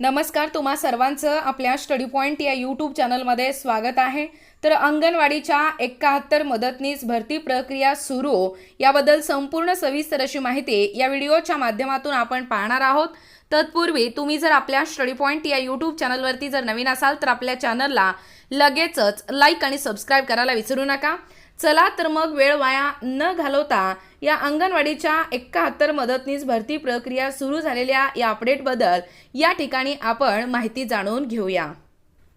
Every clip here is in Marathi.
नमस्कार तुम्हा सर्वांचं आपल्या स्टडी पॉईंट या यूट्यूब चॅनलमध्ये स्वागत आहे. तर अंगणवाडीच्या एकाहत्तर मदतनीस भरती प्रक्रिया सुरू. याबद्दल संपूर्ण सविस्तर अशी माहिती या व्हिडिओच्या माध्यमातून आपण पाहणार आहोत. तत्पूर्वी तुम्ही जर आपल्या स्टडी पॉईंट या यूट्यूब चॅनलवरती जर नवीन असाल तर आपल्या चॅनलला लगेचच लाईक आणि सबस्क्राईब करायला विसरू नका. चला तर मग वेळ वाया न घालवता या अंगणवाडीच्या एकाहत्तर मदतनीस भरती प्रक्रिया सुरू झालेल्या या अपडेटबद्दल या ठिकाणी आपण माहिती जाणून घेऊया.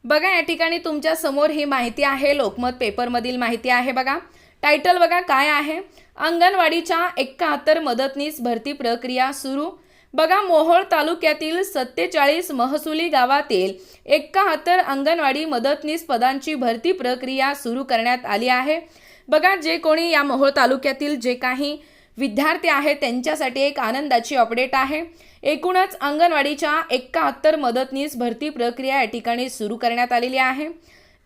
बघा या ठिकाणी तुमच्यासमोर ही माहिती आहे. लोकमत पेपरमधील माहिती आहे बघा. टायटल बघा काय आहे. अंगणवाडीच्या एकाहत्तर मदतनीस भरती प्रक्रिया सुरू. बघा मोहोळ तालुक्यातील सत्तेचाळीस महसुली गावातील एकाहत्तर अंगणवाडी मदतनीस पदांची भरती प्रक्रिया सुरू करण्यात आली आहे. बघा जे कोणी या मोहोळ तालुक्यातील जे काही विद्यार्थी आहेत त्यांच्यासाठी एक आनंदाची अपडेट आहे. एकूणच अंगणवाडीच्या एकाहत्तर मदतनीस भरती प्रक्रिया या ठिकाणी सुरू करण्यात आलेली आहे.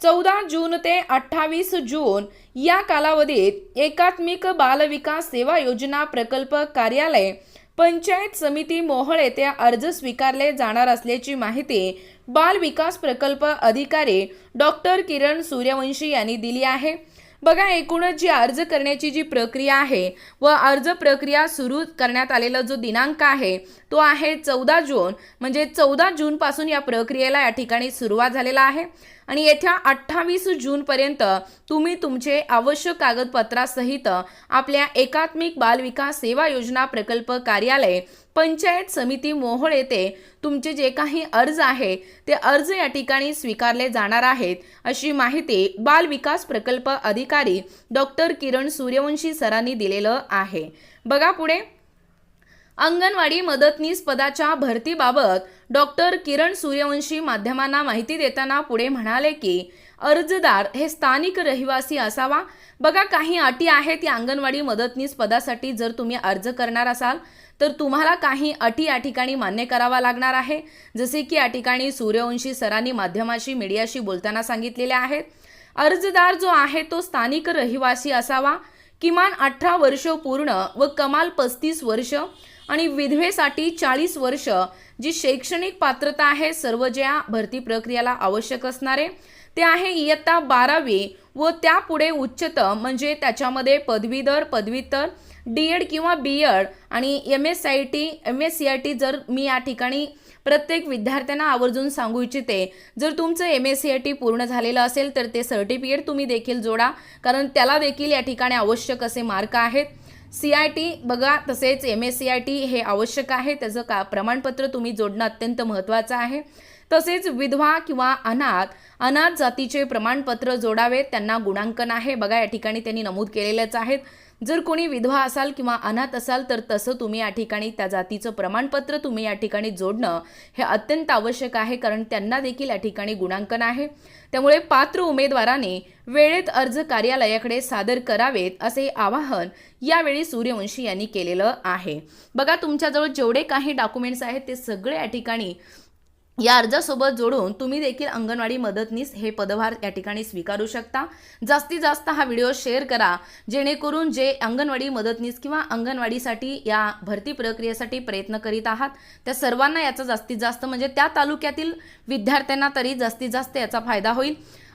चौदा जून ते अठ्ठावीस जून या कालावधीत एकात्मिक बालविकास सेवा योजना प्रकल्प कार्यालय पंचायत समिती मोहळ येथे अर्ज स्वीकारले जाणार असल्याची माहिती बाल विकास प्रकल्प अधिकारी डॉक्टर किरण सूर्यवंशी यांनी दिली आहे. बघा एकूणच जी अर्ज करण्याची जी प्रक्रिया आहे व अर्ज प्रक्रिया सुरू करण्यात आलेला जो दिनांक आहे तो आहे चौदा जून. म्हणजे चौदा जूनपासून या प्रक्रियेला या ठिकाणी सुरुवात झालेला आहे. आणि येत्या अठ्ठावीस जूनपर्यंत तुम्ही तुमचे आवश्यक कागदपत्रासहित आपल्या एकात्मिक बालविकास सेवा योजना प्रकल्प कार्यालय पंचायत समिती मोहोळ येथे तुमचे जे काही अर्ज आहे ते अर्ज या ठिकाणी स्वीकारले जाणार आहेत अशी माहिती बाल विकास प्रकल्प अधिकारी डॉक्टर किरण सूर्यवंशी सरांनी दिलेलं आहे. बघा पुढे. अंगणवाडी मदतनीस पदाच्या भरतीबाबत डॉक्टर किरण सूर्यवंशी माध्यमांना माहिती देताना पुढे म्हणाले की अर्जदार हे स्थानिक रहिवासी असावा. बघा काही अटी आहेत या अंगणवाडी मदतनीस पदासाठी. जर तुम्ही अर्ज करणार असाल तर तुम्हाला काही अटी या ठिकाणी मान्य करावा लागणार आहे. जसे की या ठिकाणी सूर्यवंशी सरांनी माध्यमाशी मीडियाशी बोलताना सांगितलेले आहेत. अर्जदार जो आहे तो स्थानिक रहिवासी असावा. किमान अठरा वर्ष पूर्ण व कमाल पस्तीस वर्ष आणि विधवेसाठी चाळीस वर्ष जी शैक्षणिक पात्रता आहे सर्व ज्या भरती प्रक्रियाला आवश्यक असणारे ते आहे इयत्ता बारावी व त्यापुढे उच्चतम म्हणजे त्याच्यामध्ये पदवीधर पदव्युत्तर डी एड किंवा बी एड आणि M S I T M S C I T जर मी या ठिकाणी प्रत्येक विद्यार्थ्यांना आवर्जून सांगू इच्छिते जर तुमचं M S C I T पूर्ण झालेलं असेल तर ते सर्टिफिकेट तुम्ही देखील जोडा कारण त्याला देखील या ठिकाणी आवश्यक असे मार्क आहेत. सी आय टी बघा तसेच M S C I T हे आवश्यक आहे. त्याचं का प्रमाणपत्र तुम्ही जोडणं अत्यंत महत्त्वाचं आहे. तसेच विधवा किंवा अनाथ अनाथ जातीचे प्रमाणपत्र जोडावेत त्यांना गुणांकन आहे. बघा या ठिकाणी त्यांनी नमूद केलेलेच आहेत. जर कोणी विधवा असाल किंवा अनाथ असाल तर तसं तुम्ही या ठिकाणी त्या जातीचं प्रमाणपत्र तुम्ही या ठिकाणी जोडणं हे अत्यंत आवश्यक आहे कारण त्यांना देखील या ठिकाणी गुणांकन आहे. त्यामुळे पात्र उमेदवाराने वेळेत अर्ज कार्यालयाकडे सादर करावेत असे आवाहन यावेळी सूर्यवंशी यांनी केलेलं आहे. बघा तुमच्याजवळ जेवढे काही डॉक्युमेंट्स आहेत ते सगळे या ठिकाणी या अर्जासोबत जोडून तुम्ही देखील अंगणवाडी मदतनीस हे पदभार या ठिकाणी स्वीकारू शकता. जास्तीत जास्त हा व्हिडिओ शेअर करा जेणेकरून जे अंगणवाडी मदतनीस किंवा अंगणवाडीसाठी या भरती प्रक्रियेसाठी प्रयत्न करीत आहात त्या सर्वांना याचा जास्तीत जास्त म्हणजे त्या तालुक्यातील विद्यार्थ्यांना तरी जास्तीत जास्त याचा फायदा होईल.